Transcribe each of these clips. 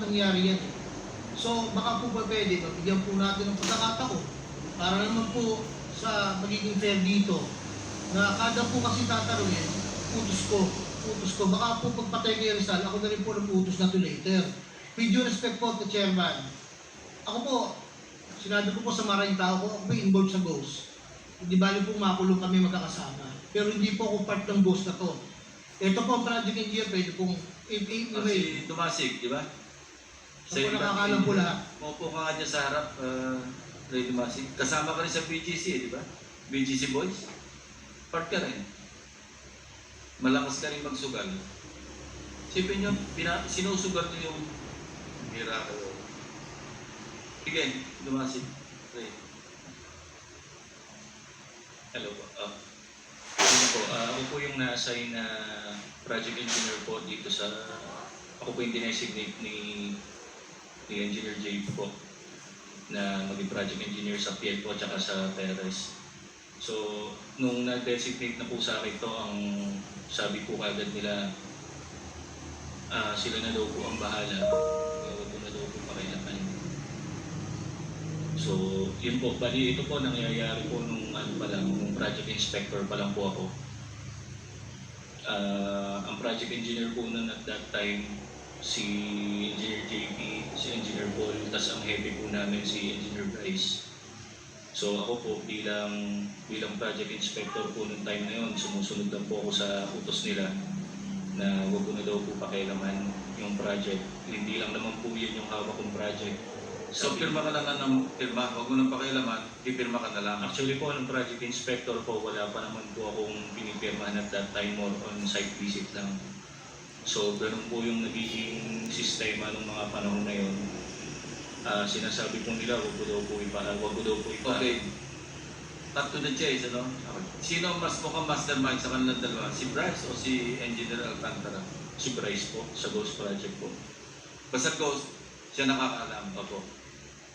nangyari yan. So, baka po ba pwede, mabigyan po natin ng pagkakataon para naman po sa magiging fair dito na kada po kasi tatanungin, utos ko, utos ko. Baka po pagpatay kay Rizal, ako na rin po nag-utos na to later. With due respect po to chairman, ako po, sinabi ko po sa maraming tao ko, ako po involved sa ghost. Hindi bali po makulong kami magkakasama. Pero hindi po ako part ng ghost na to. Ito po ang project engineer, pwede pong i- i- Ah, i- si Tumasig, di ba? Sa po nakakalam po lahat. Maupo ka nga dyan sa harap, uh, Ray Tumasig. Kasama ka rin sa BGC, eh, di ba? BGC Boys. Part ka rin. Malakas ka rin magsugal. Sipin nyo, pina, sinusugal nyo yung miracle. Sige, Tumasig. Ray. Hello po. Uh, yun po, ah, ako po yung na-assign na project engineer po dito sa... Ako po yung dinesignate ni, ni Engineer J po na maging project engineer sa PL po at sa Terrace. So, nung na-designate na po sa akin to, ang sabi po kagad nila, ah, sila na daw po ang bahala. Huwag ko na daw po pakialaman. So, yun po. Bali, ito po nangyayari po nung ano pa lang, nung project inspector pa lang po ako. Ah, ang project engineer po nun at that time, si Engineer JP, si Engineer Paul, tas ang heavy po namin si Engineer Bryce. So ako po bilang bilang project inspector po nung time na yun, sumusunod lang po ako sa utos nila na huwag ko na daw po pakialaman yung project. Hindi lang naman po yun yung hawak kong project. So, pirma ka lang na ng pirma. Huwag mo nang pakialaman, ipirma ka na lang. Actually po, ng project inspector po, wala pa naman po akong pinipirmahan at that time more on site visit lang. So, ganun po yung nagiging sistema ng mga panahon na yun. Ah, sinasabi po nila, wag ko daw po ipa, wag ko daw po ipa. Okay. Cut to the chase, ano? Sino mas mukhang mastermind sa kanilang dalawa? Si Bryce o si Engineer Alcantara? Si Bryce po, sa Ghost Project po. Basta Ghost, siya nakakaalam. Opo.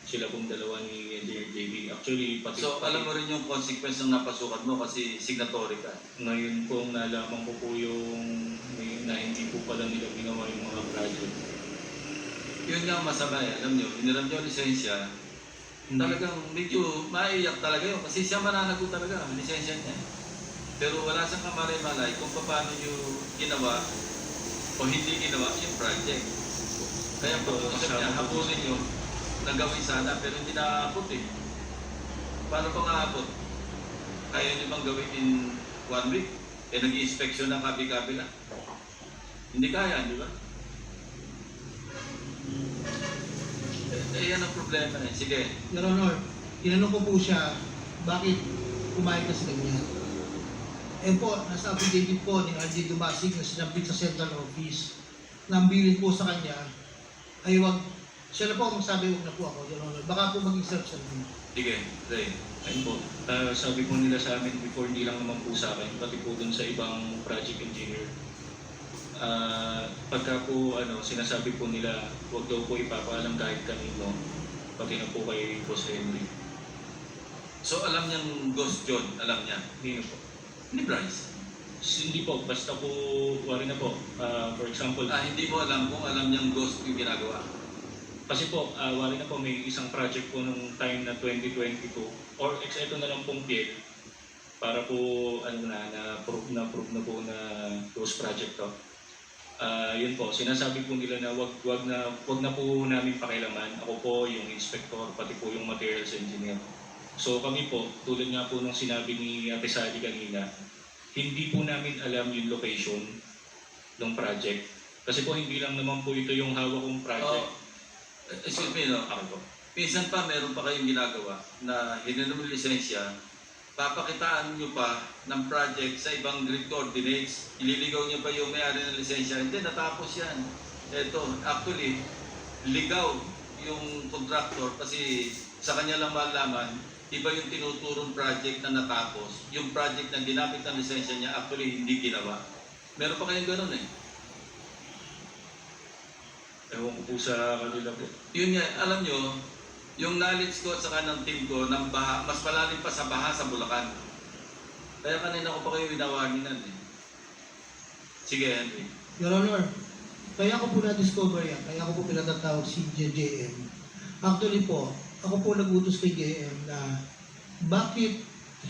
Sila pong dalawa ni Engineer JB. Actually, pati, So, pati alam mo rin yung consequence ng napasukan mo kasi signatory ka. ngayon po nalaman ko po yung na hindi po pala nila ginawa yung mga project. Yun nga masama eh. Alam nyo, hiniram nyo lisensya, Hindi talagang medyo maiyak talaga yun. Kasi siya mananagot talaga, ang lisensya niya. Pero wala siyang kamalay-malay kung paano nyo ginawa o hindi ginawa yung project. Kaya po, kasama niya, hapunin nyo na gawin sana, pero hindi naabot eh. Paano pa nga Kaya nyo bang gawin in one week? Eh, nag-i-inspection ng kabi-kabi na. Hindi kaya, di ba? Eh, eh, yan ang problema eh. Sige, Your Honor, tinanong ko po siya, bakit kumain ka sa ganyan? Eh po, nasa affidavit po ni RJ Dumasig na sinampit sa central office. Nambilin po sa kanya, ay wag, siya na po ang magsabi, wag na po ako, Your Honor. Baka po maging self-serving. sige, Ray. Ayun po. Ah, sabi po nila sa amin before, hindi lang naman po sa akin, pati po dun sa ibang project engineer. Ah, pagka po ano, sinasabi po nila, huwag daw po ipapaalam kahit kanino, pati na po kay Boss Henry. So, alam niyang Ghost John, alam niya. Hindi po. Ni Bryce. Hindi po, basta po, wari na po. Ah, for example, Ah, hindi mo alam kung alam niyang Ghost yung ginagawa. Kasi po, uh, wari na po may isang project po nung time na 2022 or ex ito na lang pong PL para po ano na na prove na prove na po na ghost project to. Ah, yun po, sinasabi po nila na wag wag na wag na po namin pakialaman. Ako po yung inspector pati po yung materials engineer. So kami po, tulad nga po nung sinabi ni Ate Sally kanina, hindi po namin alam yung location ng project. Kasi po hindi lang naman po ito yung hawak kong project. Oh, excuse me, no? Ako po. Pa meron pa kayong ginagawa na hininom lisensya, papakitaan nyo pa ng project sa ibang grid coordinates, ililigaw nyo pa yung may-ari ng lisensya, hindi, natapos yan. Ito, actually, ligaw yung contractor kasi sa kanya lang malaman, iba yung tinuturong project na natapos, yung project na ginamit ng lisensya niya, actually hindi ginawa. Meron pa kayong ganun eh. Ewan ko po sa kanila po. Yun nga, alam nyo, yung knowledge ko at saka ng team ko, ng baha, mas malalim pa sa baha sa Bulacan. Kaya kanina ko pa kayo winawaginan eh. Sige, Henry. Your Honor, kaya ko po na-discover yan, kaya ko po pinatatawag si JJM. Actually po, ako po nagutos kay JM na bakit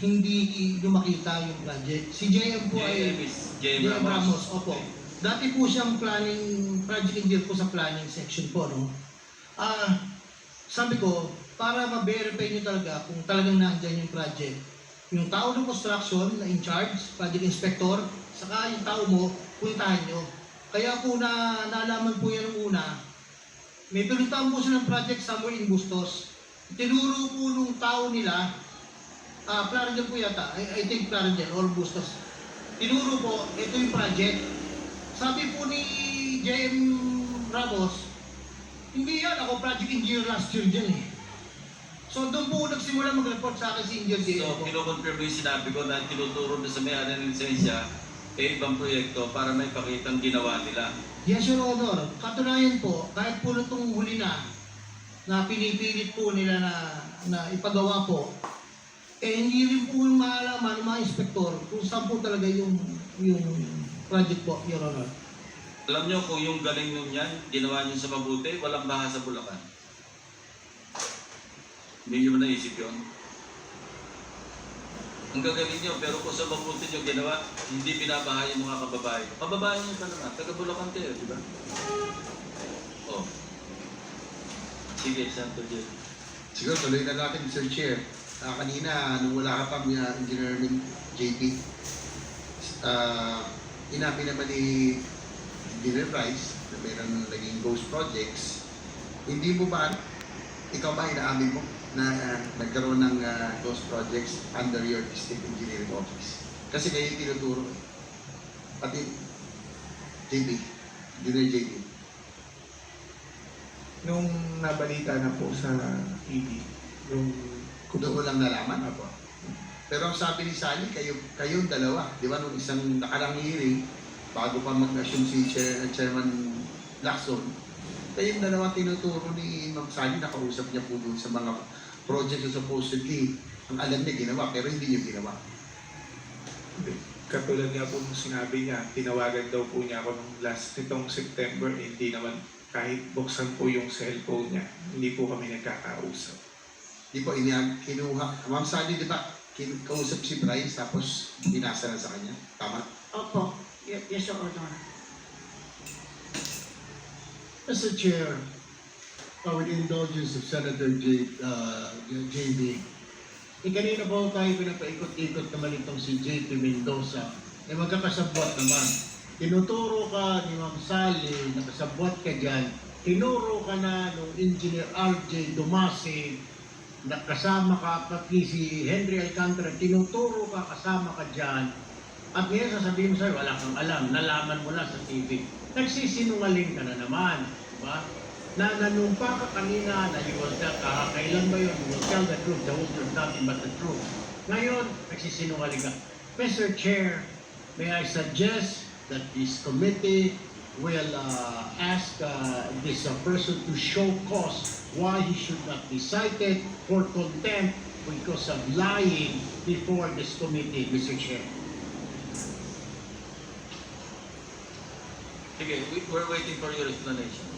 hindi nyo makita yung project. Si JM po ay... JM is JM JM Ramos, Ramos. opo. Dati po siyang planning, project engineer po sa planning section po, no? Ah, sabi ko, para ma-verify nyo talaga kung talagang nandyan yung project, yung tao ng construction na in charge, project inspector, saka yung tao mo, puntahan nyo. Kaya po na nalaman po yan nung una, may pinuntahan po silang project somewhere in Bustos. Tinuro po nung tao nila, ah, Clarendon po yata, I, I think Clarendon or Bustos. Tinuro po, ito yung project. Sabi po ni JM Ramos, hindi yan, ako project engineer last year dyan eh. So doon po nagsimula mag-report sa akin si Engineer JM So, po. kinoconfirm yung sinabi ko na tinuturo na sa may-ari ng lisensya eh ibang proyekto para may pakitang ginawa nila. Yes, Your Honor. Katunayan po, kahit po nitong huli na, na pinipilit po nila na, na ipagawa po, eh hindi rin po maalaman ng mga inspektor kung saan po talaga yung, yung project po, Your Honor. Alam nyo kung yung galing nun yan, ginawa nyo sa mabuti, walang baha sa Bulacan. Hindi nyo naisip yun? Ang gagaling nyo, pero kung sa mabuti nyo ginawa, hindi binabaha yung mga kababae. Kababae nyo pa naman, taga Bulacan kayo, di ba? Oh. Sige, Santo Diyo. Siguro tuloy na natin, Mr. Chair. Ah, kanina, nung wala ka pa, uh, Engineer JP, ah, inamin naman ni Rice na mayroon naging ghost projects. Hindi mo ba, ikaw ba inaamin mo na ah, nagkaroon ng ah, ghost projects under your district engineering office? Kasi kayo yung tinuturo. eh. Pati JP, Engineer JP. Nung nabalita na po sa TV, yung Doon ko lang nalaman. Apo. Pero ang sabi ni Sally, kayo, kayong dalawa, di ba, nung isang nakarang hearing, bago pa mag-assume si Chair, Chairman Lacson, kayong dalawa tinuturo ni Ma'am Sally, nakausap niya po dun sa mga projects na supposedly, ang alam niya ginawa, pero hindi niya ginawa. katulad nga po nung sinabi niya, tinawagan daw po niya ako nung last nitong September, eh, hindi naman kahit buksan po yung cellphone niya, hindi po kami nagkakausap. Di po, iniag, kinuha, Ma'am Sally, di ba, kausap si Bryce, tapos pinasa na sa kanya. Tama? Opo. Ye- Yes, Your Honor. Mr. Chair, uh, with the indulgence of Senator J, uh, JB, eh, kanina po tayo pinapaikot-ikot naman itong si JP Mendoza, eh magkakasabwat naman. Tinuturo ka ni Ma'am Sally, nakasabwat ka dyan, tinuro ka na nung Engineer RJ Dumasi, nakasama ka pati si Henry Alcantara, tinuturo ka, kasama ka dyan, at ngayon sasabihin mo sa'yo, wala kang alam, nalaman mo na sa TV. Nagsisinungaling ka na naman, di ba? Na nanumpa ka kanina na you will tell, kakailan ba yun? You will tell the truth, the whole truth, nothing but the truth. Ngayon, nagsisinungaling ka. Mr. Chair, may I suggest that this committee will uh, ask uh, this uh, person to show cause why he should not be cited for contempt because of lying before this committee, Mr. Chair. Sige, we- we're waiting for your explanation.